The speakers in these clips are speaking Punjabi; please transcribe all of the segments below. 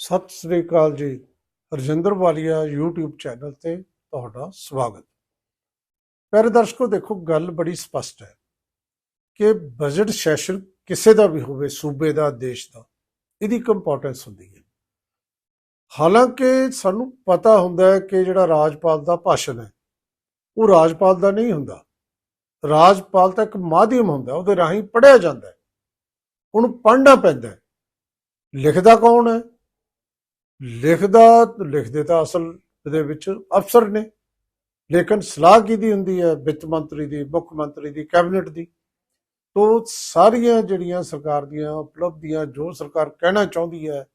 ਸਤਿ ਸ੍ਰੀ ਅਕਾਲ ਜੀ। ਰਜਿੰਦਰ ਵਾਲੀਆ YouTube ਚੈਨਲ ਤੇ ਤੁਹਾਡਾ ਸਵਾਗਤ। ਪਿਆਰੇ ਦਰਸ਼ਕੋ, ਦੇਖੋ, ਗੱਲ ਬੜੀ ਸਪਸ਼ਟ ਹੈ ਕਿ ਬਜਟ ਸੈਸ਼ਨ ਕਿਸੇ ਦਾ ਵੀ ਹੋਵੇ, ਸੂਬੇ ਦਾ, ਦੇਸ਼ ਦਾ, ਇਹਦੀ ਇੱਕ ਇੰਪੋਰਟੈਂਸ ਹੁੰਦੀ ਹੈ। ਹਾਲਾਂਕਿ ਸਾਨੂੰ ਪਤਾ ਹੁੰਦਾ ਹੈ ਕਿ ਜਿਹੜਾ ਰਾਜਪਾਲ ਦਾ ਭਾਸ਼ਣ ਹੈ, ਉਹ ਰਾਜਪਾਲ ਦਾ ਨਹੀਂ ਹੁੰਦਾ। ਰਾਜਪਾਲ ਤਾਂ ਇੱਕ ਮਾਧਿਅਮ ਹੁੰਦਾ, ਉਹਦੇ ਰਾਹੀਂ ਪੜ੍ਹਿਆ ਜਾਂਦਾ ਉਹਨੂੰ ਪੜ੍ਹਨਾ ਪੈਂਦਾ ਲਿਖਦਾ ਕੌਣ ਹੈ? ਲਿਖਦਾ, ਲਿਖਦੇ ਤਾਂ ਅਸਲ ਦੇ ਵਿੱਚ ਅਫਸਰ ਨੇ। ਲੇਕਿਨ ਸਲਾਹ ਕਿਹਦੀ ਹੁੰਦੀ ਹੈ ਵਿੱਤ ਮੰਤਰੀ ਦੀ, ਮੁੱਖ ਮੰਤਰੀ ਦੀ, ਕੈਬਨਿਟ ਦੀ। ਤੋਂ ਸਾਰੀਆਂ ਜਿਹੜੀਆਂ ਸਰਕਾਰ ਦੀਆਂ ਉਪਲਬਧੀਆਂ ਜੋ ਸਰਕਾਰ ਕਹਿਣਾ ਚਾਹੁੰਦੀ ਹੈ,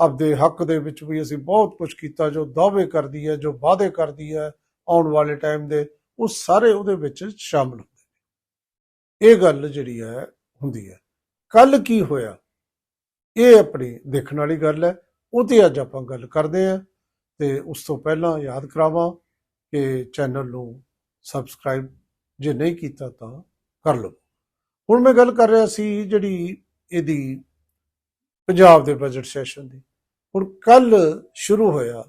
ਆਪਦੇ ਹੱਕ ਦੇ ਵਿੱਚ ਵੀ ਅਸੀਂ ਬਹੁਤ ਕੁਝ ਕੀਤਾ, ਜੋ ਦਾਅਵੇ ਕਰਦੀ ਹੈ, ਜੋ ਵਾਅਦੇ ਕਰਦੀ ਹੈ ਆਉਣ ਵਾਲੇ ਟਾਈਮ ਦੇ, ਉਹ ਸਾਰੇ ਉਹਦੇ ਵਿੱਚ ਸ਼ਾਮਲ ਹੁੰਦੇ ਨੇ। ਇਹ ਗੱਲ ਜਿਹੜੀ ਹੈ, ਹੁੰਦੀ ਹੈ। ਕੱਲ ਕੀ ਹੋਇਆ? ਇਹ ਆਪਣੀ ਦੇਖਣ ਵਾਲੀ ਗੱਲ ਹੈ। ਉਹ ਤੇ ਅੱਜ ਆਪਾਂ ਗੱਲ ਕਰਦੇ ਹਾਂ ਤੇ ਉਸ ਤੋਂ ਪਹਿਲਾਂ ਯਾਦ ਕਰਾਵਾਂ ਕਿ ਚੈਨਲ ਨੂੰ ਸਬਸਕ੍ਰਾਈਬ ਜੇ ਨਹੀਂ ਕੀਤਾ ਤਾਂ ਕਰ ਲਓ। ਹੁਣ ਮੈਂ ਗੱਲ ਕਰ ਰਿਹਾ ਸੀ ਜਿਹੜੀ ਇਹਦੀ ਪੰਜਾਬ ਦੇ ਬਜਟ ਸੈਸ਼ਨ ਦੀ। ਹੁਣ ਕੱਲ ਸ਼ੁਰੂ ਹੋਇਆ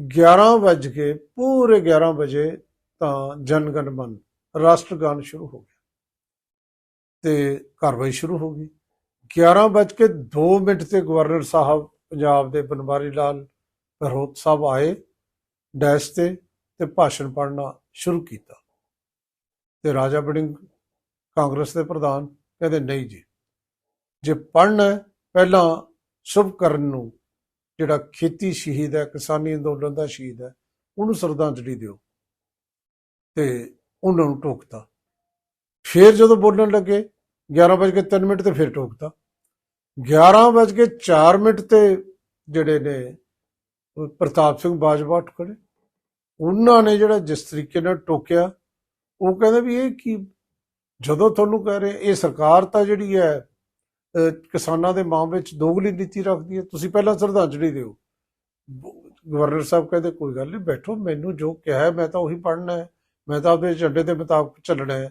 11 ਵਜ ਕੇ ਪੂਰੇ 11 ਵਜੇ ਤਾਂ ਜਨਗਣ ਮਨ, ਰਾਸ਼ਟਰਗਾਨ ਸ਼ੁਰੂ ਹੋ ਗਿਆ। ਤੇ ਕਾਰਵਾਈ ਸ਼ੁਰੂ ਹੋ ਗਈ। 11 ਵੱਜ ਕੇ 2 ਮਿੰਟ ਤੇ ਗਵਰਨਰ ਸਾਹਿਬ ਪੰਜਾਬ ਦੇ ਬਨਵਾਰੀ ਲਾਲ ਭਰੋਤ ਸਾਹਿਬ ਆਏ, ਡੈਸ਼ ਤੇ ਤੇ ਭਾਸ਼ਣ ਪੜ੍ਹਨਾ ਸ਼ੁਰੂ ਕੀਤਾ। ਤੇ ਰਾਜਾ ਬੜਿੰਗ ਕਾਂਗਰਸ ਦੇ ਪ੍ਰਧਾਨ ਕਹਿੰਦੇ, ਨਹੀਂ ਜੀ, ਜੇ ਪੜ੍ਹਨਾ ਪਹਿਲਾਂ ਸ਼ੁਭ ਕਰਨ ਨੂੰ ਜਿਹੜਾ ਖੇਤੀ ਸ਼ਹੀਦ ਹੈ, ਕਿਸਾਨੀ ਅੰਦੋਲਨ ਦਾ ਸ਼ਹੀਦ ਹੈ, ਉਹਨੂੰ ਸ਼ਰਧਾਂਜਲੀ ਦਿਓ। ਤੇ ਉਹਨਾਂ ਨੂੰ ਟੋਕਤਾ। ਫਿਰ ਜਦੋਂ ਬੋਲਣ ਲੱਗੇ 11:03 ਮਿੰਟ ਤੇ ਫਿਰ ਟੋਕਤਾ। 11:04 ਮਿੰਟ ਤੇ ਜਿਹੜੇ ਨੇ ਪ੍ਰਤਾਪ ਸਿੰਘ ਬਾਜਵਾ ਉੱਠ ਖੜੇ। ਉਹਨਾਂ ਨੇ ਜਿਹੜਾ ਜਿਸ ਤਰੀਕੇ ਨਾਲ ਟੋਕਿਆ, ਉਹ ਕਹਿੰਦੇ ਵੀ ਇਹ ਕੀ, ਜਦੋਂ ਤੁਹਾਨੂੰ ਕਹਿ ਰਹੇ, ਇਹ ਸਰਕਾਰ ਤਾਂ ਜਿਹੜੀ ਹੈ ਕਿਸਾਨਾਂ ਦੇ ਮਾਂ ਵਿੱਚ ਦੋਗਲੀ ਨੀਤੀ ਰੱਖਦੀ ਹੈ, ਤੁਸੀਂ ਪਹਿਲਾਂ ਸ਼ਰਧਾਂਜਲੀ ਦਿਓ। ਗਵਰਨਰ ਸਾਹਿਬ ਕਹਿੰਦੇ, ਕੋਈ ਗੱਲ ਨਹੀਂ, ਬੈਠੋ, ਮੈਨੂੰ ਜੋ ਕਿਹਾ ਮੈਂ ਤਾਂ ਉਹੀ ਪੜ੍ਹਨਾ ਹੈ, ਮੈਂ ਤਾਂ ਆਪਣੇ ਏਜੰਡੇ ਦੇ ਮੁਤਾਬਕ ਚੱਲਣਾ ਹੈ।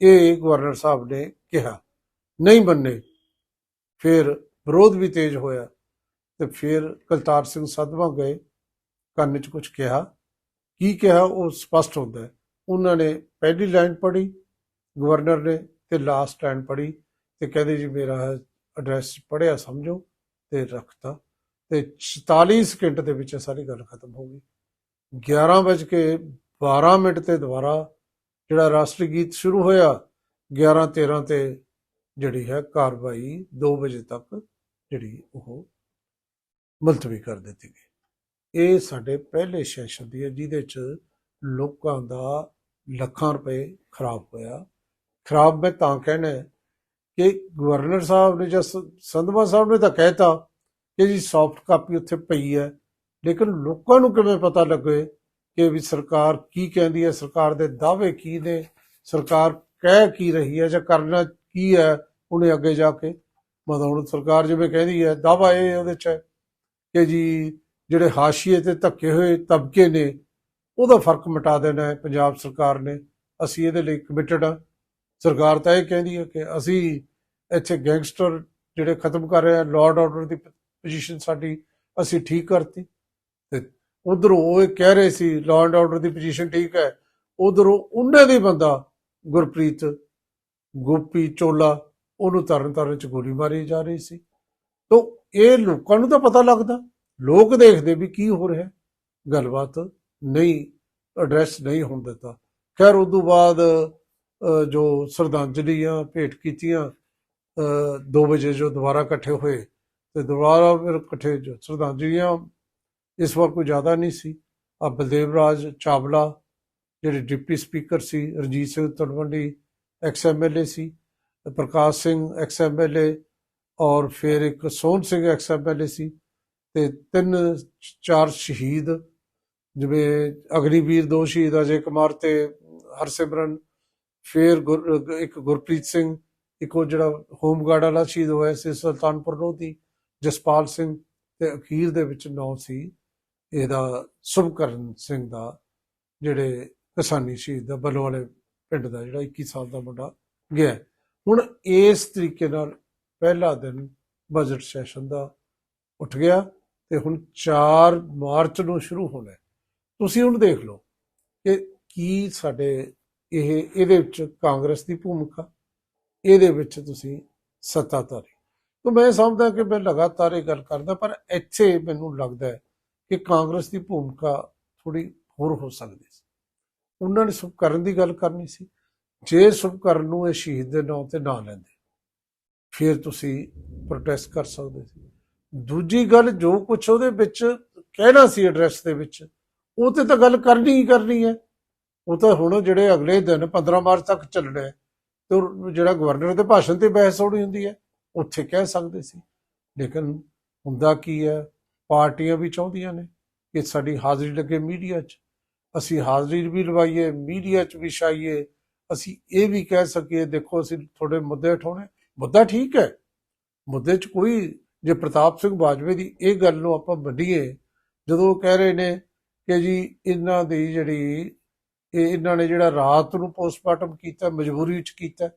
ਇਹ ਗਵਰਨਰ ਸਾਹਿਬ ਨੇ ਕਿਹਾ। ਨਹੀਂ ਮੰਨੇ। ਫਿਰ ਵਿਰੋਧ ਵੀ ਤੇਜ਼ ਹੋਇਆ ਤੇ ਫਿਰ ਕਲਤਾਰ ਸਿੰਘ ਸਦਵਾ ਗਏ, ਕੰਨ 'ਚ ਕੁਝ ਕਿਹਾ। ਕੀ ਕਿਹਾ ਉਹ ਸਪਸ਼ਟ ਹੁੰਦਾ ਹੈ। ਉਹਨਾਂ ਨੇ ਪਹਿਲੀ ਲਾਈਨ ਪੜ੍ਹੀ, ਗਵਰਨਰ ਨੇ ਤੇ ਲਾਸਟ ਲਾਈਨ ਪੜ੍ਹੀ ਤੇ ਕਹਿੰਦੇ ਜੀ ਮੇਰਾ ਐਡਰੈਸ ਪੜ੍ਹਿਆ ਸਮਝੋ ਤੇ ਰੱਖਤਾ। ਤੇ 44 ਸਕਿੰਟ ਦੇ ਵਿੱਚ ਇਹ ਸਾਰੀ ਗੱਲ ਖਤਮ ਹੋ ਗਈ। 11 ਵਜੇ ਕੇ 12 ਮਿੰਟ ਤੇ ਦੁਬਾਰਾ ਜਿਹੜਾ ਰਾਸ਼ਟਰੀ ਗੀਤ ਸ਼ੁਰੂ ਹੋਇਆ 11 13 ਤੇ ਜਿਹੜੀ ਹੈ ਕਾਰਵਾਈ 2 ਵਜੇ ਤੱਕ ਜਿਹੜੀ ਉਹ ਮੁਲਤਵੀ ਕਰ ਦਿੱਤੀ ਗਈ। ਇਹ ਸਾਡੇ ਪਹਿਲੇ ਸੈਸ਼ਨ ਦੀ ਹੈ, ਜਿਹਦੇ ਚ ਲੋਕਾਂ ਦਾ ਲੱਖਾਂ ਰੁਪਏ ਖਰਾਬ ਹੋਇਆ। ਖਰਾਬ ਮੈਂ ਤਾਂ ਕਹਿਣਾ ਕਿ ਗਵਰਨਰ ਸਾਹਿਬ ਨੇ ਜਾਂ ਸ- ਸੰਧਵਾ ਸਾਹਿਬ ਨੇ ਤਾਂ ਕਹਿਤਾ ਕਿ ਜੀ ਸੌਫਟ ਕਾਪੀ ਉੱਥੇ ਪਈ ਹੈ, ਲੇਕਿਨ ਲੋਕਾਂ ਨੂੰ ਕਿਵੇਂ ਪਤਾ ਲੱਗੇ ਕਿ ਵੀ ਸਰਕਾਰ ਕੀ ਕਹਿੰਦੀ ਹੈ, ਸਰਕਾਰ ਦੇ ਦਾਅਵੇ ਕੀ ਨੇ, ਸਰਕਾਰ ਕਹਿ ਕੀ ਰਹੀ ਹੈ ਜਾਂ ਕਰਨਾ ਕੀ ਹੈ ਉਹਨੇ ਅੱਗੇ ਜਾ ਕੇ? ਮਤਲਬ ਹੁਣ ਸਰਕਾਰ ਜਿਵੇਂ ਕਹਿੰਦੀ ਹੈ, ਦਾਅਵਾ ਇਹ ਉਹਦੇ ਚ ਹੈ ਕਿ ਜੀ ਜਿਹੜੇ ਹਾਸ਼ੀਏ ਤੇ ਧੱਕੇ ਹੋਏ ਤਬਕੇ ਨੇ, ਉਹਦਾ ਫ਼ਰਕ ਮਿਟਾ ਦੇਣਾ ਹੈ ਪੰਜਾਬ ਸਰਕਾਰ ਨੇ। ਅਸੀਂ ਇਹਦੇ ਲਈ ਕਮਿਟਡ ਆ ਸਰਕਾਰ ਤਾਂ ਇਹ ਕਹਿੰਦੀ ਹੈ ਕਿ ਅਸੀਂ ਇੱਥੇ ਗੈਂਗਸਟਰ ਜਿਹੜੇ ਖਤਮ ਕਰ ਰਹੇ ਆ ਲਾਰਡ ਆਰਡਰ ਦੀ ਪੋਜੀਸ਼ਨ ਸਾਡੀ ਅਸੀਂ ਠੀਕ ਕਰਤੀ। ਤੇ ਉਧਰੋਂ ਉਹ ਇਹ ਕਹਿ ਰਹੇ ਸੀ ਲਾਅ ਐਂਡ ਆਰਡਰ ਦੀ ਪੋਜੀਸ਼ਨ ਠੀਕ ਹੈ। ਉਧਰੋਂ ਉਹਨਾਂ ਦੇ ਬੰਦਾ ਗੁਰਪ੍ਰੀਤ ਗੋਪੀ ਚੋਲਾ, ਉਹਨੂੰ ਤਰਨ ਤਾਰਨ ਚ ਗੋਲੀ ਮਾਰੀ ਜਾ ਰਹੀ ਸੀ। ਤੋਂ ਇਹ ਲੋਕਾਂ ਨੂੰ ਤਾਂ ਪਤਾ ਲੱਗਦਾ, ਲੋਕ ਦੇਖਦੇ ਵੀ ਕੀ ਹੋ ਰਿਹਾ। ਗੱਲਬਾਤ ਨਹੀਂ ਐਡਰੈਸ ਨਹੀਂ ਹੋਣ ਦਿੱਤਾ। ਖੈਰ, ਉਸ ਤੋਂ ਬਾਅਦ ਜੋ ਸ਼ਰਧਾਂਜਲੀਆਂ ਭੇਟ ਕੀਤੀਆਂ 2 ਵਜੇ ਜੋ ਦੁਬਾਰਾ ਇਕੱਠੇ ਹੋਏ, ਤੇ ਦੁਬਾਰਾ ਫਿਰ ਇਕੱਠੇ ਜੋ ਸ਼ਰਧਾਂਜਲੀਆਂ, ਇਸ ਵਾਰ ਕੋਈ ਜ਼ਿਆਦਾ ਨਹੀਂ ਸੀ। ਆ ਬਲਦੇਵ ਰਾਜ ਚਾਵਲਾ, ਜਿਹੜੇ ਡਿਪਟੀ ਸਪੀਕਰ ਸੀ, ਰਣਜੀਤ ਸਿੰਘ ਤਲਵੰਡੀ ਐਕਸ ਐਮਐਲਏ ਸੀ, ਪ੍ਰਕਾਸ਼ ਸਿੰਘ ਐਕਸ ਐਮਐਲਏ ਔਰ ਫਿਰ ਇੱਕ ਸੋਹਣ ਸਿੰਘ ਐਕਸ ਐਮਐਲਏ ਸੀ ਤੇ ਤਿੰਨ ਚਾਰ ਸ਼ਹੀਦ, ਜਿਵੇਂ ਅਗਨੀਵੀਰ ਦੋ ਸ਼ਹੀਦ, ਅਜੇ ਕੁਮਾਰ ਤੇ ਹਰਸਿਮਰਨ, ਫਿਰ ਗੁਰ- ਇੱਕ ਗੁਰਪ੍ਰੀਤ ਸਿੰਘ, ਇੱਕ ਉਹ ਜਿਹੜਾ ਹੋਮਗਾਰਡ ਵਾਲਾ ਸ਼ਹੀਦ ਹੋਇਆ ਸੀ ਸੁਲਤਾਨਪੁਰ ਲੋਧੀ, ਜਸਪਾਲ ਸਿੰਘ ਤੇ ਅਖੀਰ ਦੇ ਵਿੱਚ ਨੌ ਸੀ। ਇਹਦਾ ਸੁਭਕਰਨ ਸਿੰਘ ਦਾ ਜਿਹੜੇ ਕਿਸਾਨੀ ਸ਼ਹੀਦ ਦਾ ਬੱਲੋ ਵਾਲੇ ਪਿੰਡ ਦਾ, ਜਿਹੜਾ 21 ਸਾਲ ਦਾ ਮੁੰਡਾ ਗਿਆ ਹੁਣ ਇਸ ਤਰੀਕੇ ਨਾਲ ਪਹਿਲਾ ਦਿਨ ਬਜਟ ਸੈਸ਼ਨ ਦਾ ਉੱਠ ਗਿਆ ਤੇ ਹੁਣ 4 ਮਾਰਚ ਨੂੰ ਸ਼ੁਰੂ ਹੋਣਾ ਤੁਸੀਂ ਹੁਣ ਦੇਖ ਲਓ ਕਿ ਕੀ ਸਾਡੇ ਇਹ, ਇਹਦੇ ਵਿੱਚ ਕਾਂਗਰਸ ਦੀ ਭੂਮਿਕਾ, ਇਹਦੇ ਵਿੱਚ ਤੁਸੀਂ ਸੱਤਾਧਾਰੀ। ਤਾਂ ਮੈਂ ਸਮਝਦਾ ਕਿ ਮੈਂ ਲਗਾਤਾਰ ਇਹ ਗੱਲ ਕਰਦਾ, ਪਰ ਇੱਥੇ ਮੈਨੂੰ ਲੱਗਦਾ ਕਿ ਕਾਂਗਰਸ ਦੀ ਭੂਮਿਕਾ ਥੋੜੀ ਹੋਰ ਹੋ ਸਕਦੀ ਸੀ। ਉਹਨਾਂ ਨੇ ਸੁਭਕਰਨ ਦੀ ਗੱਲ ਕਰਨੀ ਸੀ। ਜੇ ਸੁਭਕਰਨ ਨੂੰ ਇਹ ਸ਼ਹੀਦ ਦੇ ਨਾਂ ਤੇ ਨਾ ਲੈਂਦੇ, ਫਿਰ ਤੁਸੀਂ ਪ੍ਰੋਟੈਸਟ ਕਰ ਸਕਦੇ ਸੀ। ਦੂਜੀ ਗੱਲ, ਜੋ ਕੁਝ ਉਹਦੇ ਵਿੱਚ ਕਹਿਣਾ ਸੀ ਐਡਰੈਸ ਦੇ ਵਿੱਚ, ਉਹ ਤੇ ਤਾਂ ਗੱਲ ਕਰਨੀ ਹੀ ਕਰਨੀ ਹੈ। ਉਹ ਤਾਂ ਹੁਣ ਜਿਹੜੇ ਅਗਲੇ ਦਿਨ 15 ਮਾਰਚ ਤੱਕ ਚੱਲਣਾ ਹੈ, ਤੇ ਉਹ ਜਿਹੜਾ ਗਵਰਨਰ ਦੇ ਭਾਸ਼ਣ ਤੇ ਬਹਿਸ ਹੋਣੀ ਹੁੰਦੀ ਹੈ, ਉੱਥੇ ਕਹਿ ਸਕਦੇ ਸੀ। ਲੇਕਿਨ ਹੁੰਦਾ ਕੀ ਹੈ? ਪਾਰਟੀਆਂ ਵੀ ਚਾਹੁੰਦੀਆਂ ਨੇ ਕਿ ਸਾਡੀ ਹਾਜ਼ਰੀ ਲੱਗੇ ਮੀਡੀਆ 'ਚ। ਅਸੀਂ ਹਾਜ਼ਰੀ ਵੀ ਲਵਾਈਏ, ਮੀਡੀਆ 'ਚ ਵੀ ਛਾਈਏ। ਅਸੀਂ ਇਹ ਵੀ ਕਹਿ ਸਕੀਏ, ਦੇਖੋ ਅਸੀਂ ਤੁਹਾਡੇ ਮੁੱਦੇ ਉਠਾਉਣੇ। ਮੁੱਦਾ ਠੀਕ ਹੈ। ਮੁੱਦੇ 'ਚ ਕੋਈ, ਜੇ ਪ੍ਰਤਾਪ ਸਿੰਘ ਬਾਜਵੇ ਦੀ ਇਹ ਗੱਲ ਨੂੰ ਆਪਾਂ ਮੰਨੀਏ, ਜਦੋਂ ਉਹ ਕਹਿ ਰਹੇ ਨੇ ਕਿ ਜੀ ਇਹਨਾਂ ਦੀ ਜਿਹੜੀ, ਇਹ ਇਹਨਾਂ ਨੇ ਜਿਹੜਾ ਰਾਤ ਨੂੰ ਪੋਸਟਮਾਰਟਮ ਕੀਤਾ, ਮਜਬੂਰੀ ਵਿੱਚ ਕੀਤਾ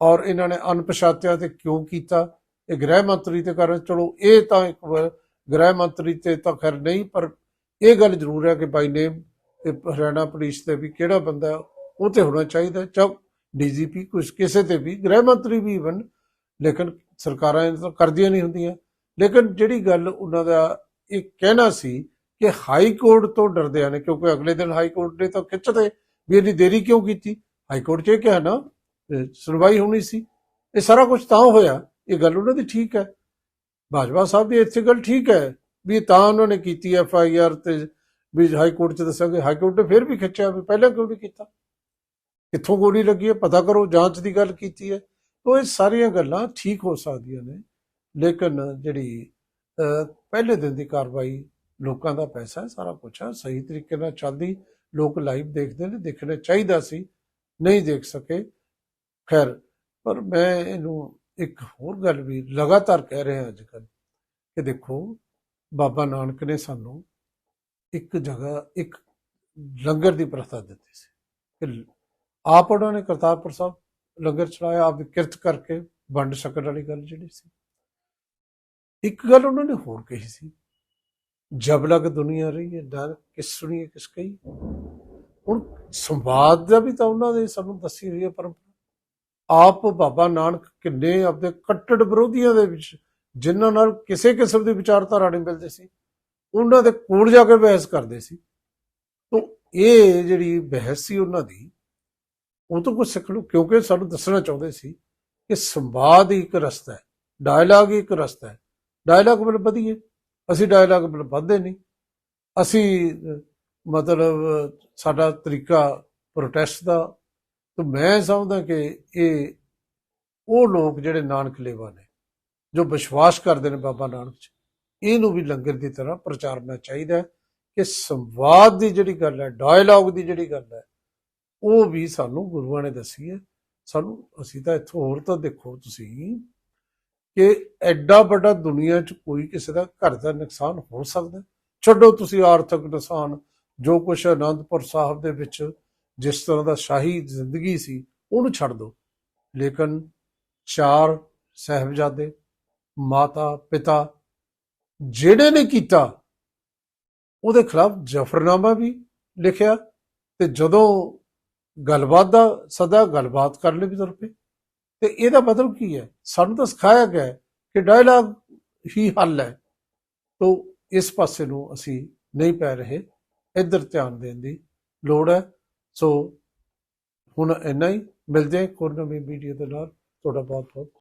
ਔਰ ਇਹਨਾਂ ਨੇ ਅਣਪਛਾਤਿਆਂ ਤੇ ਕਿਉਂ ਕੀਤਾ, ਇਹ ਗ੍ਰਹਿ ਮੰਤਰੀ ਤੇ ਕਰਨ, ਚਲੋ ਇਹ ਤਾਂ ਇੱਕ ਵਾਰ ਗ੍ਰਹਿ ਮੰਤਰੀ ਤੇ ਤਾਂ ਖੈਰ ਨਹੀਂ, ਪਰ ਇਹ ਗੱਲ ਜ਼ਰੂਰ ਹੈ ਕਿ ਬਾਈ ਨੇਮ ਤੇ ਹਰਿਆਣਾ ਪੁਲਿਸ ਤੇ ਵੀ ਕਿਹੜਾ ਬੰਦਾ ਉਹ ਤੇ ਹੋਣਾ ਚਾਹੀਦਾ ਚਾਹ ਡੀਜੀਪੀ ਕੁਝ ਕਿਸੇ ਤੇ ਵੀ, ਗ੍ਰਹਿ ਮੰਤਰੀ ਵੀ ਇਵਨ ਲੇਕਿਨ ਸਰਕਾਰਾਂ ਇਹ ਤਾਂ ਕਰਦੀਆਂ ਨਹੀਂ ਹੁੰਦੀਆਂ। ਲੇਕਿਨ ਜਿਹੜੀ ਗੱਲ ਉਹਨਾਂ ਦਾ ਇਹ ਕਹਿਣਾ ਸੀ ਕਿ ਹਾਈ ਕੋਰਟ ਤੋਂ ਡਰਦੇ ਨੇ, ਕਿਉਂਕਿ ਅਗਲੇ ਦਿਨ ਹਾਈ ਕੋਰਟ ਨੇ ਤਾਂ ਖਿੱਚਦੇ ਵੀ ਇਹਦੀ ਦੇਰੀ ਕਿਉਂ ਕੀਤੀ? ਹਾਈ ਕੋਰਟ 'ਚ ਇਹ ਕਿਹਾ ਨਾ ਸੁਣਵਾਈ ਹੋਣੀ ਸੀ। ਇਹ ਸਾਰਾ ਕੁਝ ਤਾਂ ਹੋਇਆ, ਇਹ ਗੱਲ ਉਹਨਾਂ ਦੀ ਠੀਕ ਹੈ। ਬਾਜਵਾ ਸਾਹਿਬ ਦੀ ਇੱਥੇ ਗੱਲ ਠੀਕ ਹੈ, ਵੀ ਤਾਂ ਉਹਨਾਂ ਨੇ ਕੀਤੀ ਐਫ ਆਈ ਆਰ ਤੇ ਵੀ ਹਾਈ ਕੋਰਟ 'ਚ ਦੱਸਾਂਗੇ, ਹਾਈ ਕੋਰਟ ਨੇ ਫਿਰ ਵੀ ਖਿੱਚਿਆ ਵੀ ਪਹਿਲਾਂ ਕਿਉਂ ਨਹੀਂ ਕੀਤਾ? ਕਿੱਥੋਂ ਗੋਲੀ ਲੱਗੀ ਹੈ? ਪਤਾ ਕਰੋ, ਜਾਂਚ ਦੀ ਗੱਲ ਕੀਤੀ ਹੈ। ਉਹ ਇਹ ਸਾਰੀਆਂ ਗੱਲਾਂ ਠੀਕ ਹੋ ਸਕਦੀਆਂ ਨੇ, ਲੇਕਿਨ ਜਿਹੜੀ ਪਹਿਲੇ ਦਿਨ ਦੀ ਕਾਰਵਾਈ ਲੋਕਾਂ ਦਾ ਪੈਸਾ ਹੈ, ਸਾਰਾ ਕੁਝ ਹੈ, ਸਹੀ ਤਰੀਕੇ ਨਾਲ ਚੱਲਦੀ, ਲੋਕ ਲਾਈਵ ਦੇਖਦੇ ਨੇ, ਦੇਖਣਾ ਚਾਹੀਦਾ ਸੀ, ਨਹੀਂ ਦੇਖ ਸਕੇ। ਖੈਰ, ਪਰ ਮੈਂ ਇਹਨੂੰ ਇੱਕ ਹੋਰ ਗੱਲ ਵੀ ਲਗਾਤਾਰ ਕਹਿ ਰਿਹਾ ਅੱਜ ਕੱਲ੍ਹ, ਕਿ ਦੇਖੋ, ਬਾਬਾ ਨਾਨਕ ਨੇ ਸਾਨੂੰ ਇੱਕ ਜਗ੍ਹਾ, ਇੱਕ ਲੰਗਰ ਦੀ ਪ੍ਰਥਾ ਦਿੱਤੀ ਸੀ। ਕਿ ਆਪ ਉਹਨਾਂ ਨੇ ਕਰਤਾਰਪੁਰ ਸਾਹਿਬ ਲੰਗਰ ਚਲਾਇਆ ਆਪ ਕਿਰਤ ਕਰਕੇ ਵੰਡ ਸਕਣ ਵਾਲੀ ਗੱਲ ਜਿਹੜੀ ਸੀ। ਇੱਕ ਗੱਲ ਉਹਨਾਂ ਨੇ ਹੋਰ ਕਹੀ ਸੀ, ਜਬ ਲਗ ਦੁਨੀਆ ਰਹੀ ਹੈ, ਡਰ ਕਿਸ ਸੁਣੀਏ, ਕਿਸ ਕਹੀ ਹੁਣ ਸੰਵਾਦ ਦਾ ਵੀ ਤਾਂ ਉਹਨਾਂ ਦੇ ਸਾਨੂੰ ਦੱਸੀ ਹੋਈ ਹੈ ਪਰੰਪਰਾ। ਆਪ ਬਾਬਾ ਨਾਨਕ ਕਿੰਨੇ ਆਪਦੇ ਕੱਟੜ ਵਿਰੋਧੀਆਂ ਦੇ ਵਿੱਚ, ਜਿਨ੍ਹਾਂ ਨਾਲ ਕਿਸੇ ਕਿਸਮ ਦੀ ਵਿਚਾਰਧਾਰਾ ਨਹੀਂ ਮਿਲਦੀ ਸੀ। ਉਹਨਾਂ ਦੇ ਕੋਲ ਜਾ ਕੇ ਬਹਿਸ ਕਰਦੇ ਸੀ। ਤੋਂ ਇਹ ਜਿਹੜੀ ਬਹਿਸ ਸੀ ਉਹਨਾਂ ਦੀ, ਉਹ ਤੋਂ ਕੁਝ ਸਿੱਖ ਲਓ, ਕਿਉਂਕਿ ਸਾਨੂੰ ਦੱਸਣਾ ਚਾਹੁੰਦੇ ਸੀ ਕਿ ਸੰਵਾਦ ਹੀ ਇੱਕ ਰਸਤਾ ਹੈ ਡਾਇਲਾਗ ਹੀ ਇੱਕ ਰਸਤਾ ਹੈ। ਡਾਇਲਾਗ ਵੱਲ ਵਧੀਏ। ਅਸੀਂ ਡਾਇਲਾਗ ਵੱਲ ਵੱਧਦੇ ਨਹੀਂ। ਅਸੀਂ, ਮਤਲਬ ਸਾਡਾ ਤਰੀਕਾ ਪ੍ਰੋਟੈਸਟ ਦਾ, ਤਾਂ ਮੈਂ ਸਮਝਦਾ ਕਿ ਇਹ, ਉਹ ਲੋਕ ਜਿਹੜੇ ਨਾਨਕ ਲੇਵਾ ਨੇ, ਜੋ ਵਿਸ਼ਵਾਸ ਕਰਦੇ ਨੇ ਬਾਬਾ ਨਾਨਕ ਚ ਇਹਨੂੰ ਵੀ ਲੰਗਰ ਦੀ ਤਰ੍ਹਾਂ ਪ੍ਰਚਾਰਨਾ ਚਾਹੀਦਾ ਹੈ ਕਿ ਸੰਵਾਦ ਦੀ ਜਿਹੜੀ ਗੱਲ ਹੈ ਡਾਇਲਾਗ ਦੀ ਜਿਹੜੀ ਗੱਲ ਹੈ, ਉਹ ਵੀ ਸਾਨੂੰ ਗੁਰੂਆਂ ਨੇ ਦੱਸੀ ਹੈ। ਸਾਨੂੰ, ਅਸੀਂ ਤਾਂ ਇੱਥੋਂ ਹੋਰ ਤਾਂ ਦੇਖੋ ਤੁਸੀਂ ਕਿ ਐਡਾ ਵੱਡਾ ਦੁਨੀਆ 'ਚ ਕੋਈ ਕਿਸੇ ਦਾ ਘਰ ਦਾ ਨੁਕਸਾਨ ਹੋ ਸਕਦਾ ਛੱਡੋ ਤੁਸੀਂ ਆਰਥਿਕ ਨੁਕਸਾਨ, ਜੋ ਕੁਛ ਅਨੰਦਪੁਰ ਸਾਹਿਬ ਦੇ ਵਿੱਚ ਜਿਸ ਤਰ੍ਹਾਂ ਦਾ ਸ਼ਾਹੀ ਜ਼ਿੰਦਗੀ ਸੀ, ਉਹਨੂੰ ਛੱਡ ਦਿਓ ਲੇਕਿਨ ਚਾਰ ਸਹਿਬਜ਼ਾਦੇ, ਮਾਤਾ, ਪਿਤਾ ਜਿਹੜੇ ਨੇ ਕੀਤਾ, ਉਹਦੇ ਖਿਲਾਫ ਜਫਰਨਾਮਾ ਵੀ ਲਿਖਿਆ ਤੇ ਜਦੋਂ ਗੱਲਬਾਤ ਦਾ ਸਦਾ ਗੱਲਬਾਤ ਕਰਨ ਲਈ ਵੀ ਤੁਰ ਪਏ। ਤੇ ਇਹਦਾ ਮਤਲਬ ਕੀ ਹੈ? ਸਾਨੂੰ ਤਾਂ ਸਿਖਾਇਆ ਗਿਆ ਕਿ ਡਾਇਲਾਗ ਹੀ ਹੱਲ ਹੈ। ਤੋਂ ਇਸ ਪਾਸੇ ਨੂੰ ਅਸੀਂ ਨਹੀਂ ਪੈ ਰਹੇ। ਇੱਧਰ ਧਿਆਨ ਦੇਣ ਦੀ ਲੋੜ ਹੈ। ਸੋ ਹੁਣ ਇੰਨਾ ਹੀ। ਮਿਲਦੇ ਹਾਂ ਇੱਕ ਨਵੀਂ ਵੀਡੀਓ ਦੇ ਨਾਲ। ਤੁਹਾਡਾ ਬਹੁਤ ਬਹੁਤ